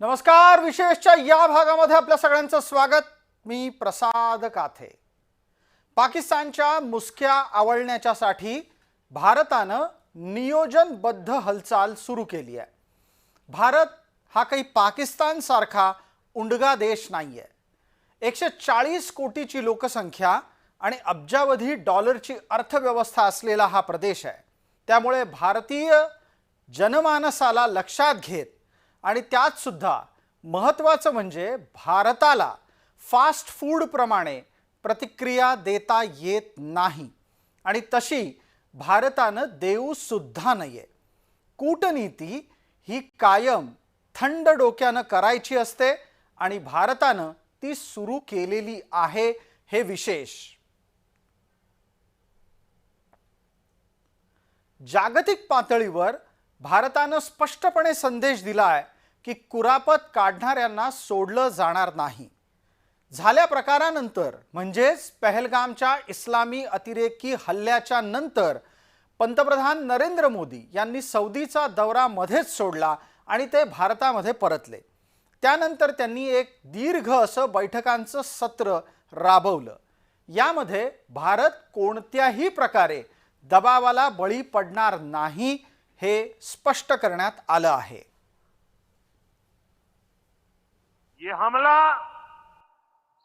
नमस्कार विशेषच्या या भागामध्ये आपल्या सगळ्यांचं स्वागत. मी प्रसाद काथे. पाकिस्तानच्या मुसक्या आवळण्याच्यासाठी भारतानं नियोजनबद्ध हालचाल सुरू केली आहे. भारत हा काही पाकिस्तानसारखा उंडगा देश नाही आहे एकशे चाळीस कोटीची लोकसंख्या आणि अब्जावधी डॉलरची अर्थव्यवस्था असलेला हा प्रदेश आहे. त्यामुळे भारतीय जनमानसाला लक्षात घेत आणि त्यात सुद्धा महत्त्वाचं म्हणजे भारताला फास्ट फूडप्रमाणे प्रतिक्रिया देता येत नाही. आणि तशी भारतानं देऊसुद्धा नाही आहे कूटनीती ही कायम थंड डोक्यानं करायची असते आणि भारतानं ती सुरू केलेली आहे हे विशेष. जागतिक पातळीवर भारतानं स्पष्टपणे संदेश दिला आहे की कुरापत काढणाऱ्यांना सोडलं जाणार नाही. झाल्या प्रकारानंतर म्हणजेच पहलगामच्या इस्लामी अतिरेकी हल्ल्याच्या नंतर पंतप्रधान नरेंद्र मोदी यांनी सौदीचा दौरा मध्येच सोडला आणि ते भारतामध्ये परतले. त्यानंतर त्यांनी एक दीर्घ असं बैठकांचं सत्र राबवलं. यामध्ये भारत कोणत्याही प्रकारे दबावाला बळी पडणार नाही हे स्पष्ट आहे. ये हमला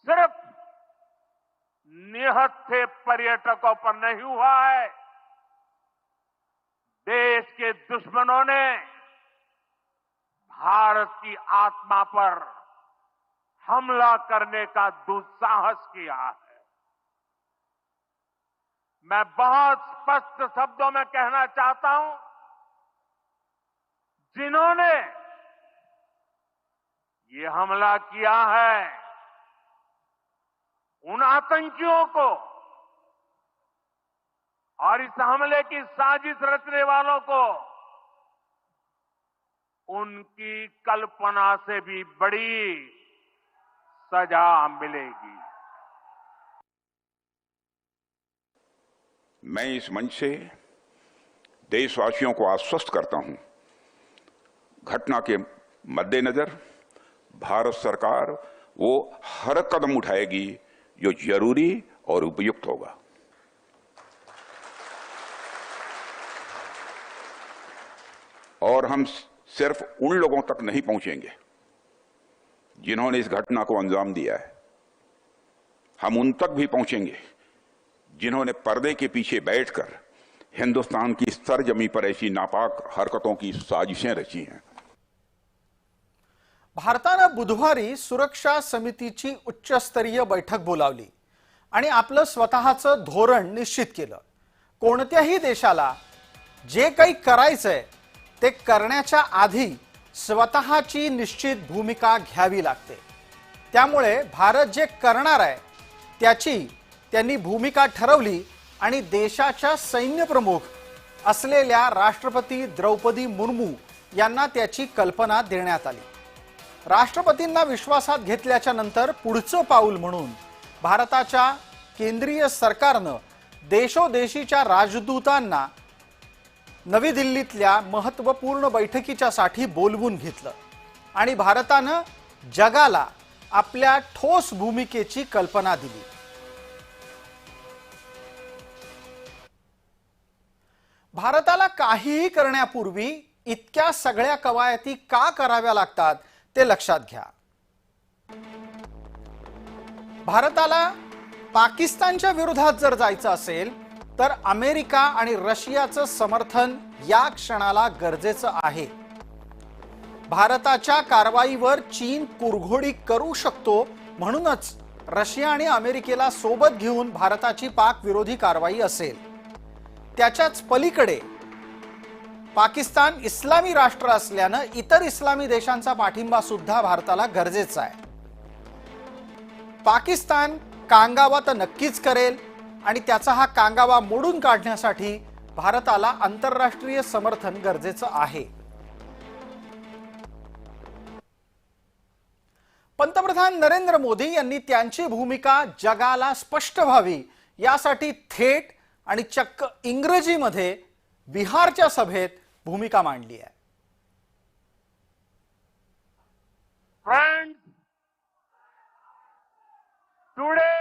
सिर्फ़ निहत्थे पर्यटकों पर नहीं हुआ है। देश के दुश्मनों ने भारत की आत्मा पर हमला करने का दुस्साहस किया है। मैं बहुत स्पष्ट शब्दों में कहना चाहता हूँ जिन्होंने ये हमला किया है, उन आतंकियों को और इस हमले की साजिश रचने वालों को उनकी कल्पना से भी बड़ी सजा मिलेगी। मैं इस मंच से देशवासियों को आश्वस्त करता हूँ घटना के मद्देनजर भारत सरकार वो हर कदम उठाएगी जो ज़रूरी और उपयुक्त होगा। और हम सिर्फ़ उन लोगों तक नहीं पहुँचेंगे जिन्होंने इस घटना को अंजाम दिया है। हम उन तक भी पहुँचेंगे जिन्होंने पर्दे के पीछे बैठकर हिंदुस्तान की सरजमी पर ऐसी नापाक हरकतों की साजिशें रची हैं। भारतानं बुधवारी सुरक्षा समितीची उच्चस्तरीय बैठक बोलावली आणि आपलं स्वतःचं धोरण निश्चित केलं. कोणत्याही देशाला जे काही करायचंय ते करण्याच्या आधी स्वतःची निश्चित भूमिका घ्यावी लागते. त्यामुळे भारत जे करणार आहे त्याची त्यांनी भूमिका ठरवली आणि देशाच्या सैन्यप्रमुख असलेल्या राष्ट्रपती द्रौपदी मुर्मू यांना त्याची कल्पना देण्यात आली. राष्ट्रपतींना विश्वासात घेतल्याच्या नंतर पुढचं पाऊल म्हणून भारताच्या केंद्रीय सरकारनं देशोदेशीच्या राजदूतांना नवी दिल्लीतल्या महत्त्वपूर्ण बैठकीच्या साठी बोलवून घेतलं. आणि भारतानं जगाला आपल्या ठोस भूमिकेची कल्पना दिली. भारताला काहीही करण्यापूर्वी इतक्या सगळ्या कवायती का कराव्या लागतात? ते लक्षात घ्या. भारताला पाकिस्तानच्या विरोधात जर जायचं असेल तर अमेरिका आणि रशियाचं समर्थन या क्षणाला गरजेचं आहे. भारताच्या कारवाईवर चीन कुरघोडी करू शकतो म्हणूनच रशिया आणि अमेरिकेला सोबत घेऊन भारताची पाक विरोधी कारवाई असेल. त्याच्याच पलीकडे पाकिस्तान इस्लामी राष्ट्र असल्यानं इतर इस्लामी देशांचा पाठिंबा सुद्धा भारताला गरजेचा आहे. पाकिस्तान कांगावा तर नक्कीच करेल आणि त्याचा हा कांगावा मोडून काढण्यासाठी भारताला आंतरराष्ट्रीय समर्थन गरजेचं आहे. पंतप्रधान नरेंद्र मोदी यांनी त्यांची भूमिका जगाला स्पष्ट व्हावी यासाठी थेट आणि चक्क इंग्रजीमध्ये बिहारच्या सभेत भूमिका मान ली है। Friend today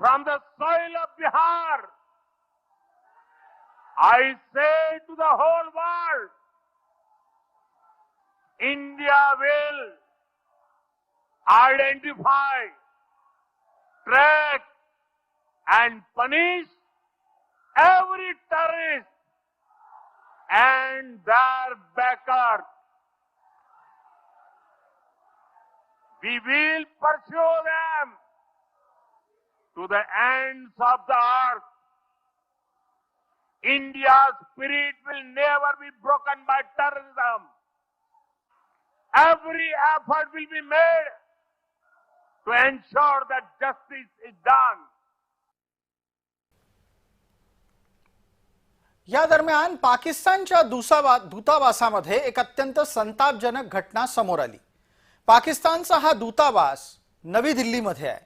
from the soil of Bihar I say to the whole world India will identify track and punish every terrorist and their backers. We will pursue them to the ends of the earth. India's spirit will never be broken by terrorism. Every effort will be made to ensure that justice is done. या दरम्यान पाकिस्तानच्या दुसावा दूतावासामध्ये एक अत्यंत संतापजनक घटना समोर आली. पाकिस्तानचा हा दूतावास नवी दिल्लीमध्ये आहे.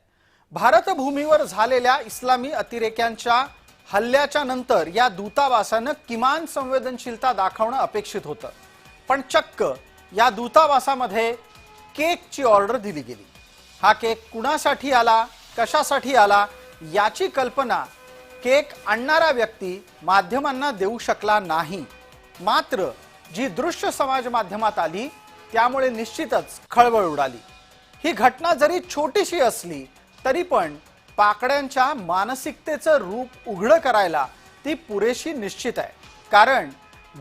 भारतभूमीवर झालेल्या इस्लामी अतिरेक्यांच्या हल्ल्याच्या नंतर या दूतावासानं किमान संवेदनशीलता दाखवणं अपेक्षित होतं. पण चक्क या दूतावासामध्ये केकची ऑर्डर दिली गेली. हा केक कुणासाठी आला कशासाठी आला याची कल्पना केक आणणारा व्यक्ती माध्यमांना देऊ शकला नाही. मात्र जी दृश्य समाज माध्यमात आली त्यामुळे निश्चितच खळबळ उडाली. ही घटना जरी छोटीशी असली तरी पण पाकड्यांच्या मानसिकतेचं रूप उघडं करायला ती पुरेशी निश्चित आहे. कारण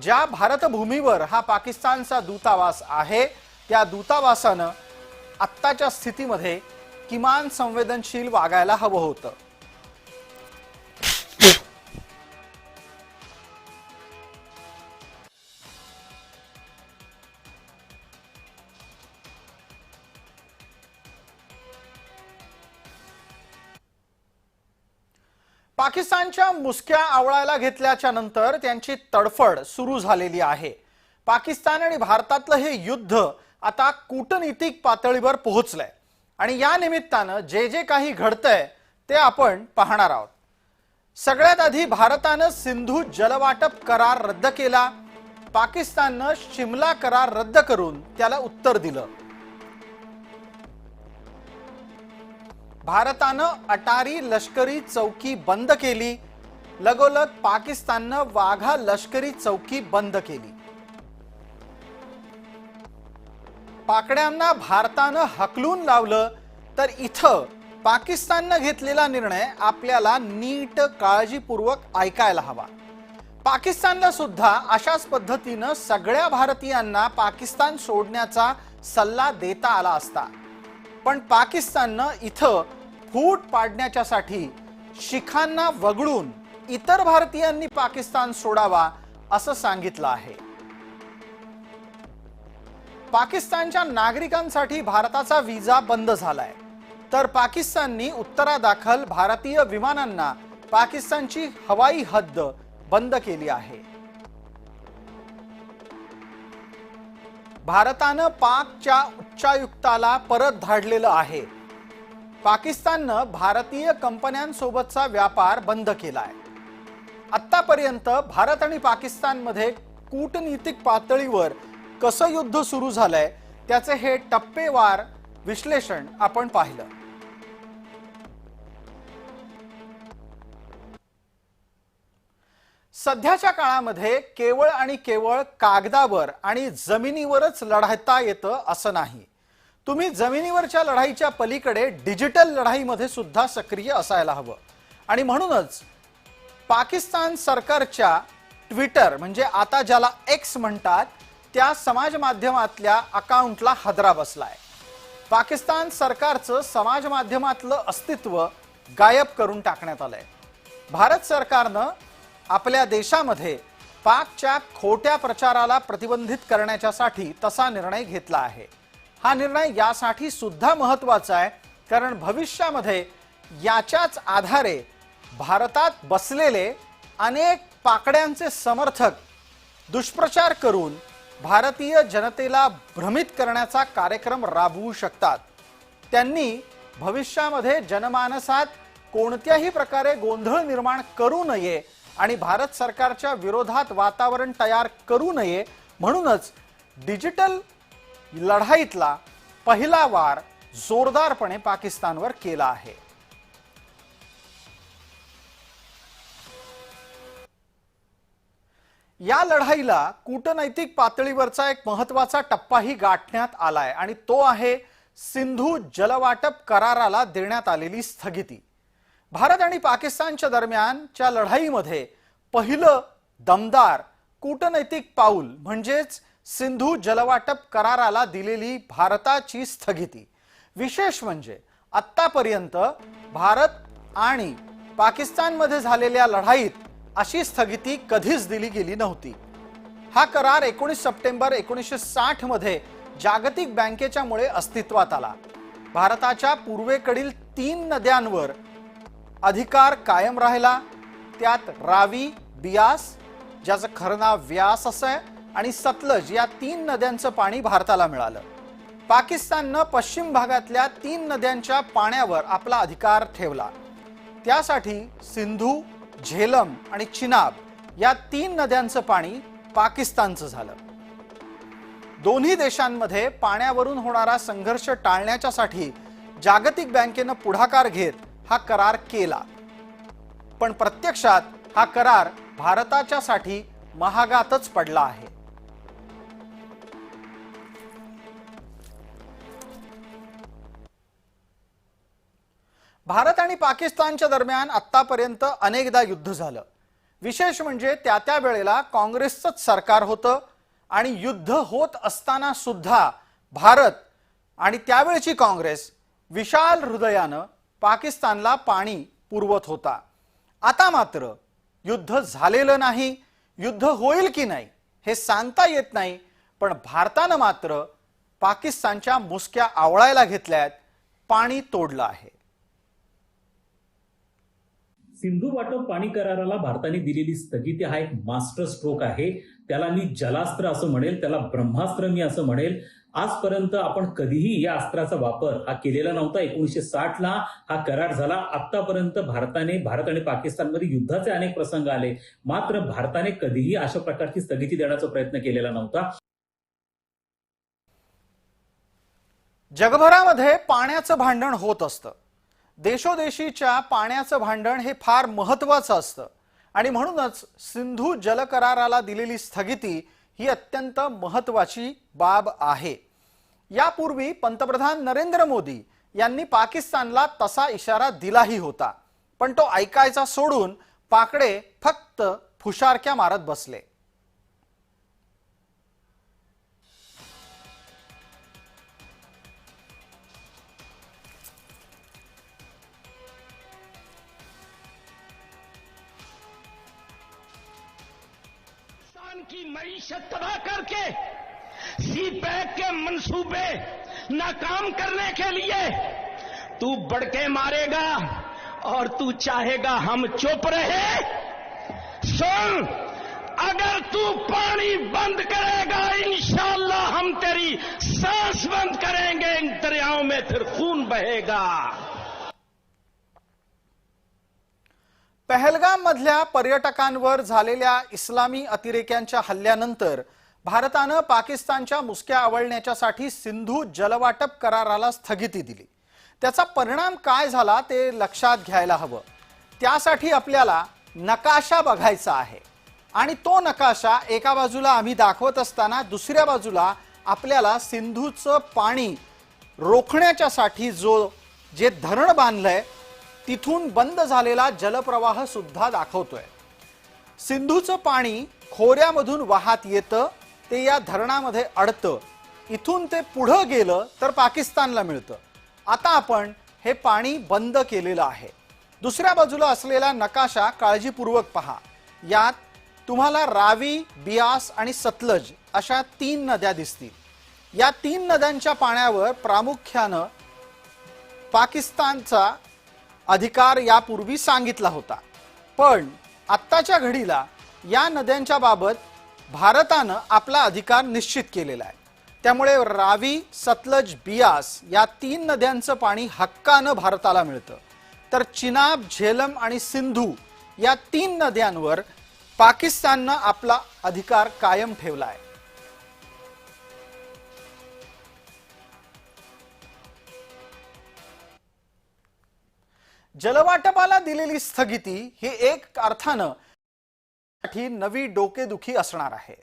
ज्या भारतभूमीवर हा पाकिस्तानचा दूतावास आहे त्या दूतावासानं आत्ताच्या स्थितीमध्ये किमान संवेदनशील वागायला हवं होतं. पाकिस्तानच्या मुसक्या आवळायला घेतल्याच्या नंतर त्यांची तडफड सुरू झालेली आहे. पाकिस्तान आणि भारतातलं हे युद्ध आता कूटनीतिक पातळीवर पोहोचलंय. आणि या निमित्तानं जे जे काही घडतंय ते आपण पाहणार आहोत. सगळ्यात आधी भारतानं सिंधू जलवाटप करार रद्द केला. पाकिस्ताननं शिमला करार रद्द करून त्याला उत्तर दिलं. भारतानं अटारी लष्करी चौकी बंद केली. लगोलग पाकिस्ताननं वाघा लष्करी चौकी बंद केली. पाकड्यांना भारतानं हकलून लावलं तर इथं पाकिस्ताननं घेतलेला निर्णय आपल्याला नीट काळजीपूर्वक ऐकायला हवा. पाकिस्तानला सुद्धा अशाच पद्धतीनं सगळ्या भारतीयांना पाकिस्तान सोडण्याचा सल्ला देता आला असता. पण पाकिस्ताननं इथं फूट पाडण्याच्यासाठी शिखांना वगळून इतर भारतीयांनी पाकिस्तान सोडावा असं सांगितलं आहे. पाकिस्तानच्या नागरिकांसाठी भारताचा व्हिसा बंद झालाय. तर पाकिस्ताननी उत्तरादाखल भारतीय विमानांना पाकिस्तानची हवाई हद्द बंद केली आहे. भारतानं पाकच्या उच्चायुक्ताला परत धाडलेलं आहे. पाकिस्ताननं भारतीय कंपन्यांसोबतचा व्यापार बंद केलाय. आत्तापर्यंत भारत आणि पाकिस्तानमध्ये कूटनीतिक पातळीवर कसं युद्ध सुरू झालंय त्याचे हे टप्पेवार विश्लेषण आपण पाहिलं. सध्याच्या काळामध्ये केवळ आणि केवळ कागदावर आणि जमिनीवरच लढता येतं असं नाही. तुम्ही जमिनीवरच्या लढाईच्या पलीकडे डिजिटल लढाईमध्ये सुद्धा सक्रिय असायला हवं. आणि म्हणूनच पाकिस्तान सरकारच्या ट्विटर म्हणजे आता ज्याला एक्स म्हणतात त्या समाज माध्यमातल्या अकाउंटला हादरा बसलाय. पाकिस्तान सरकारचं समाज माध्यमातलं अस्तित्व गायब करून टाकण्यात आलंय. भारत सरकारनं आपल्या देशामध्ये पाकच्या खोट्या प्रचाराला प्रतिबंधित करण्याच्यासाठी तसा निर्णय घेतला आहे. हा निर्णय यासाठी सुद्धा महत्त्वाचा आहे कारण भविष्यामध्ये याच्याच आधारे भारतात बसलेले अनेक पाकड्यांचे समर्थक दुष्प्रचार करून भारतीय जनतेला भ्रमित करण्याचा कार्यक्रम राबवू शकतात. त्यांनी भविष्यामध्ये जनमानसात कोणत्याही प्रकारे गोंधळ निर्माण करू नये आणि भारत सरकारच्या विरोधात वातावरण तयार करू नये म्हणूनच डिजिटल लढाईतला पहिला वार जोरदारपणे पाकिस्तानवर केला आहे. या लढाईला कूटनैतिक पातळीवरचा एक महत्त्वाचा टप्पाही गाठण्यात आलाय आणि तो आहे सिंधू जलवाटप कराराला देण्यात आलेली स्थगिती. भारत आणि पाकिस्तानच्या दरम्यानच्या लढाईमध्ये पहिलं दमदार कूटनैतिक पाऊल म्हणजेच सिंधू जलवाटप कराराला दिलेली भारताची स्थगिती. विशेष म्हणजे आत्तापर्यंत भारत आणि पाकिस्तानमध्ये झालेल्या लढाईत अशी स्थगिती कधीच दिली गेली नव्हती. हा करार एकोणीस सप्टेंबर एकोणीसशे साठमध्ये जागतिक बँकेच्यामुळे अस्तित्वात आला. भारताच्या पूर्वेकडील तीन नद्यांवर अधिकार कायम राहिला त्यात रावी बियास ज्याचं खरं नाव व्यास असं आहे आणि सतलज या तीन नद्यांचं पाणी भारताला मिळालं. पाकिस्ताननं पश्चिम भागातल्या तीन नद्यांच्या पाण्यावर आपला अधिकार ठेवला. त्यासाठी सिंधू झेलम आणि चिनाब या तीन नद्यांचं पाणी पाकिस्तानचं झालं. दोन्ही देशांमध्ये पाण्यावरून होणारा संघर्ष टाळण्याच्यासाठी जागतिक बँकेनं पुढाकार घेत हा करार केला. पण प्रत्यक्षात हा करार भारताच्यासाठी महागातच पडला आहे. भारत आणि पाकिस्तानच्या दरम्यान आतापर्यंत अनेकदा युद्ध झालं. विशेष म्हणजे त्या त्या वेळेला काँग्रेसचंच सरकार होतं आणि युद्ध होत असताना सुद्धा भारत आणि त्यावेळची काँग्रेस विशाल हृदयानं पाकिस्तानला पाणी पुरवत होता. आता मात्र युद्ध झालेलं नाही युद्ध होईल की नाही हे सांगता येत नाही पण भारतानं मात्र पाकिस्तानच्या मुसक्या आवळायला घेतल्यात पाणी तोडलं आहे. सिंधू वाटप पाणी कराराला भारताने दिलेली स्थगिती हा एक मास्टर स्ट्रोक आहे. त्याला मी जलास्त्र असं म्हणेल त्याला ब्रह्मास्त्र मी असं म्हणेल. आजपर्यंत आपण कधीही या अस्त्राचा वापर हा केलेला नव्हता. एकोणीसशे साठ ला हा करार झाला. आतापर्यंत भारताने भारत आणि पाकिस्तानमध्ये युद्धाचे अनेक प्रसंग आले. मात्र भारताने कधीही अशा प्रकारची स्थगिती देण्याचा प्रयत्न केलेला नव्हता. जगभरामध्ये पाण्याचं भांडण होत असतं. देशोदेशीच्या पाण्याचं भांडण हे फार महत्वाचं असतं. आणि म्हणूनच सिंधू जलकराराला दिलेली स्थगिती ही अत्यंत महत्वाची बाब आहे. यापूर्वी पंतप्रधान नरेंद्र मोदी यांनी पाकिस्तानला तसा इशारा दिलाही होता पण तो ऐकायचा सोडून पाकडे फक्त फुशारक्या मारत बसले. मीशत तबाह करके सी पैक के मंसूबे नाकाम करने के लिए तू बड़के मारेगा और तू चाहेगा हम चुप रहे। सुन, अगर तू पानी बंद करेगा, इंशाल्लाह हम तेरी सांस बंद करेंगे, इन दरियाओं में फिर खून बहेगा। पहलगाम मधल्या पर्यटकांवर झालेल्या इस्लामी अतिरेक्यांच्या हल्ल्यानंतर भारतानं पाकिस्तानच्या मुसक्या आवळण्याच्यासाठी सिंधू जलवाटप कराराला स्थगिती दिली. त्याचा परिणाम काय झाला ते लक्षात घ्यायला हवं. त्यासाठी आपल्याला नकाशा बघायचा आहे. आणि तो नकाशा एका बाजूला आम्ही दाखवत असताना दुसऱ्या बाजूला आपल्याला सिंधूचं पाणी रोखण्याच्यासाठी जो जे धरण बांधलंय तिथून बंद झालेला जलप्रवाह सुद्धा दाखवतोय. सिंधूचं पाणी खोऱ्यामधून वाहात येतं ते या धरणामध्ये अडतं. इथून ते पुढं गेलं तर पाकिस्तानला मिळतं. आता आपण हे पाणी बंद केलेलं आहे. दुसऱ्या बाजूला असलेला नकाशा काळजीपूर्वक पहा. यात तुम्हाला रावी बियास आणि सतलज अशा तीन नद्या दिसतील. या तीन नद्यांच्या पाण्यावर प्रामुख्यानं पाकिस्तानचा अधिकार यापूर्वी सांगितला होता. पण आत्ताच्या घडीला या नद्यांच्या बाबत भारतानं आपला अधिकार निश्चित केलेला आहे. त्यामुळे रावी सतलज बियास या तीन नद्यांचं पाणी हक्कानं भारताला मिळतं. तर चिनाब झेलम आणि सिंधू या तीन नद्यांवर पाकिस्ताननं आपला अधिकार कायम ठेवला आहे. जलवाटपाला दिलेली स्थगिती ही एक अर्थानं साठी नवी डोकेदुखी असणार आहे.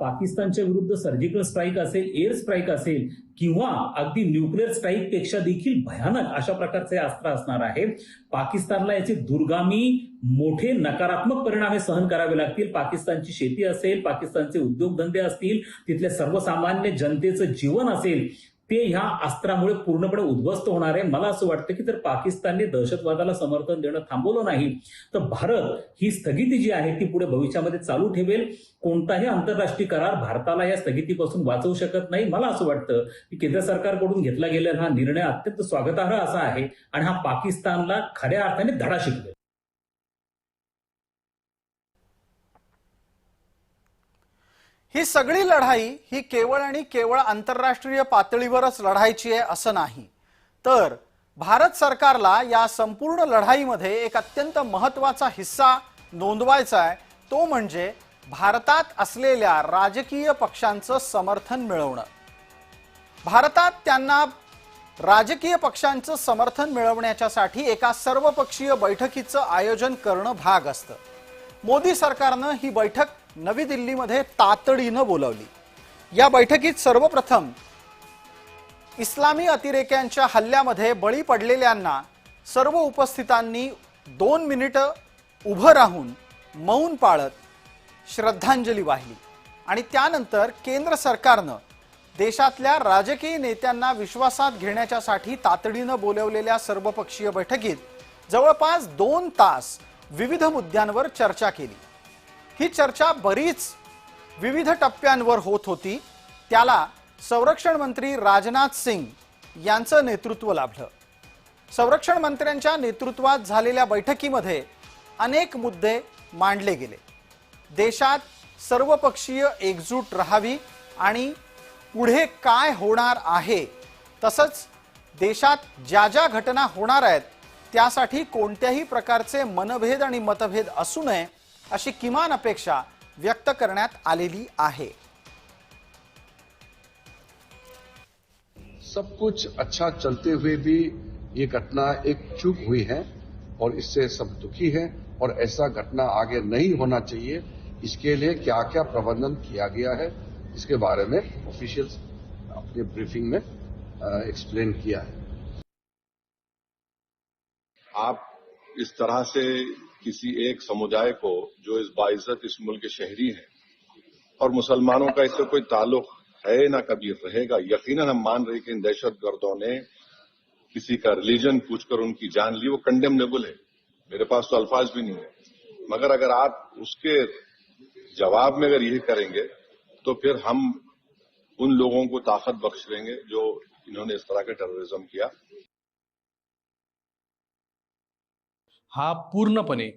पाकिस्तानच्या विरुद्ध सर्जिकल स्ट्राईक असेल एअर स्ट्राईक असेल किंवा अगदी न्यूक्लिअर स्ट्राईकपेक्षा देखील भयानक अशा प्रकारचे अस्त्र असणार आहे. पाकिस्तानला याचे दुर्गामी मोठे नकारात्मक परिणाम हे सहन करावे लागतील. पाकिस्तानची शेती असेल पाकिस्तानचे उद्योगधंदे असतील तिथल्या सर्वसामान्य जनतेचं जीवन असेल ते ह्या अस्त्रामुळे पूर्णपणे उद्ध्वस्त होणार आहे. मला असं वाटतं की जर पाकिस्तानने दहशतवादाला समर्थन देणं थांबवलं नाही तर भारत ही स्थगिती जी आहे ती पुढे भविष्यामध्ये चालू ठेवेल. कोणताही आंतरराष्ट्रीय करार भारताला या स्थगितीपासून वाचवू शकत नाही. मला असं वाटतं की केंद्र सरकारकडून घेतला गेलेला हा निर्णय अत्यंत स्वागतार्ह असा आहे आणि हा पाकिस्तानला खऱ्या अर्थाने धडा शिकवेल. ही सगळी लढाई ही केवळ आणि केवळ आंतरराष्ट्रीय पातळीवरच लढायची आहे असं नाही. तर भारत सरकारला या संपूर्ण लढाईमध्ये एक अत्यंत महत्त्वाचा हिस्सा नोंदवायचा आहे. तो म्हणजे भारतात असलेल्या राजकीय पक्षांचं समर्थन मिळवणं. भारतात त्यांना राजकीय पक्षांचं समर्थन मिळवण्याच्यासाठी एका सर्वपक्षीय बैठकीचं आयोजन करणं भाग असतं. मोदी सरकारनं ही बैठक नवी दिल्लीमध्ये तातडीनं बोलावली. या बैठकीत सर्वप्रथम इस्लामी अतिरेक्यांच्या हल्ल्यामध्ये बळी पडलेल्यांना सर्व उपस्थितांनी दोन मिनिटं उभं राहून मौन पाळत श्रद्धांजली वाहिली. आणि त्यानंतर केंद्र सरकारनं देशातल्या राजकीय नेत्यांना विश्वासात घेण्याच्यासाठी तातडीनं बोलवलेल्या सर्वपक्षीय बैठकीत जवळपास दोन तास विविध मुद्द्यांवर चर्चा केली. ही चर्चा बरीच विविध टप्प्यांवर होत होती. त्याला संरक्षण मंत्री राजनाथ सिंग यांचं नेतृत्व लाभलं. संरक्षण मंत्र्यांच्या नेतृत्वात झालेल्या बैठकीमध्ये अनेक मुद्दे मांडले गेले. देशात सर्वपक्षीय एकजूट राहावी आणि पुढे काय होणार आहे तसंच देशात ज्या ज्या घटना होणार आहेत त्यासाठी कोणत्याही प्रकारचे मनभेद आणि मतभेद असू नये अशी किमान अपेक्षा व्यक्त करण्यात आलेली आहे. सब कुछ अच्छा चलते हुए भी ये घटना एक चूक हुई है और इससे सब दुखी है और ऐसा घटना आगे नहीं होना चाहिए। इसके लिए क्या क्या प्रबंधन किया गया है इसके बारे में ऑफिशियल्स अपने ब्रीफिंग में एक्सप्लेन किया है। आप इस तरह से किसी एक समुदाय को जो इस बाइज्जत, इस मुल्क के शहरी हैं, और मुसलमानों का इससे कोई ताल्लुक है ना कभी रहेगा? यकीनन हम मान रहे कि इन दहशत गर्दों ने किसी का रिलीजन पूछकर उनकी जान ली। वो कंडेमनेबल है। मेरे पास तो अल्फाज भी नहीं है। मगर अगर आप उसके जवाब में अगर यही करेंगे तो फिर हम उन लोगों को ताकत बख्श देंगे जो इन्होंने इस तरह का टेररिज्म किया। हा पूर्णपणे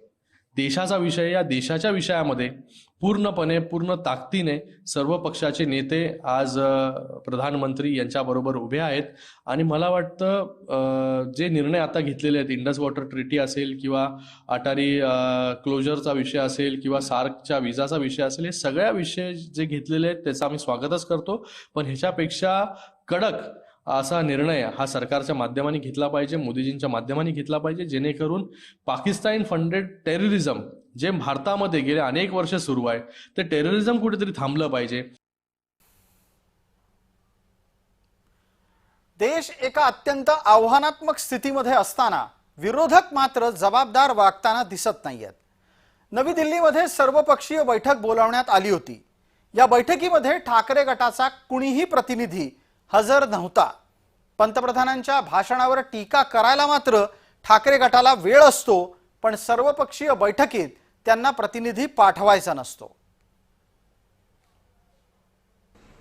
देशाचा विषय या देशाच्या विषयामध्ये पूर्णपणे पूर्ण ताकदीने सर्व पक्षाचे नेते आज प्रधानमंत्री यांच्याबरोबर उभे आहेत. आणि मला वाटतं जे निर्णय आता घेतलेले आहेत इंडस वॉटर ट्रिटी असेल किंवा अटारी क्लोजरचा विषय असेल किंवा सार्कच्या विजाचा विषय असेल हे सगळ्या विषय जे घेतलेले आहेत त्याचं आम्ही स्वागतच करतो. पण ह्याच्यापेक्षा कडक असा निर्णय हा सरकारच्या माध्यमाने घेतला पाहिजे मोदीजींच्या माध्यमाने घेतला पाहिजे जेणेकरून पाकिस्तान फंडेड टेररिझम जे भारतामध्ये गेले अनेक वर्ष सुरू आहे ते टेररिझम कुठेतरी थांबलं पाहिजे. देश एका अत्यंत आव्हानात्मक स्थितीमध्ये असताना विरोधक मात्र जबाबदार वागताना दिसत नाहीयेत. नवी दिल्लीमध्ये सर्वपक्षीय बैठक बोलावण्यात आली होती. या बैठकीमध्ये ठाकरे गटाचा कुणीही प्रतिनिधी हजर नव्हता. पंतप्रधानांच्या भाषणावर टीका करायला मात्र ठाकरे गटाला वेळ असतो पण सर्वपक्षीय बैठकीत त्यांना प्रतिनिधी पाठवायचा नसतो.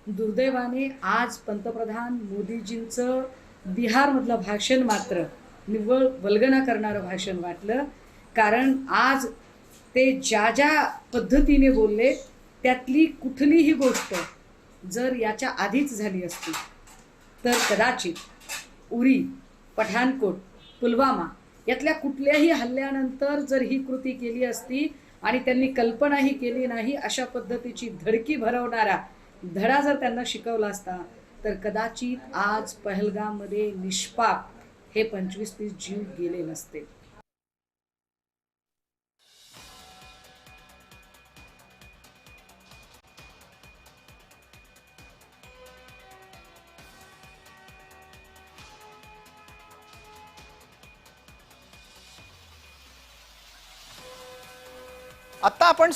दुर्दैवाने आज पंतप्रधान मोदीजींचं बिहारमधलं भाषण मात्र निव्वळ वल्गना करणारं भाषण वाटलं. कारण आज ते ज्या ज्या पद्धतीने बोलले त्यातली कुठलीही गोष्ट जर याच्या आधीच झाली असती तर कदाचित उरी पठाणकोट पुलवामा यातल्या कुठल्याही हल्ल्यानंतर जर ही कृती केली असती आणि त्यांनी कल्पनाही केली नाही अशा पद्धतीची धडकी भरवणारा धडा जर त्यांना शिकवला असता तर कदाचित आज पहलगाममध्ये निष्पाप हे पंचवीस तीस जीव गेले नसते. आता आपण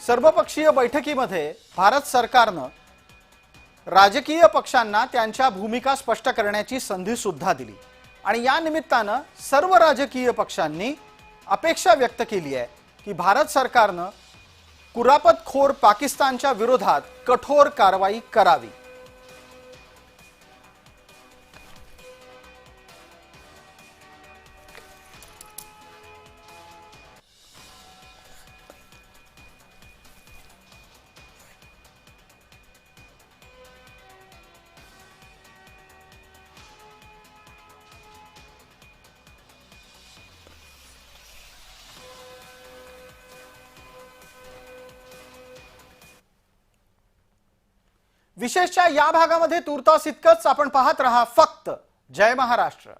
सर्वपक्षीय बैठकीमध्ये भारत सरकारनं राजकीय पक्षांना त्यांच्या भूमिका स्पष्ट करण्याची संधी सुद्धा दिली. आणि या निमित्तानं सर्व राजकीय पक्षांनी अपेक्षा व्यक्त केली आहे की भारत सरकारनं कुरापतखोर पाकिस्तानच्या विरोधात कठोर कारवाई करावी. विशेषच्या या भागामध्ये तुर्तास इतकंच आपण पाहत रहा फक्त जय महाराष्ट्र.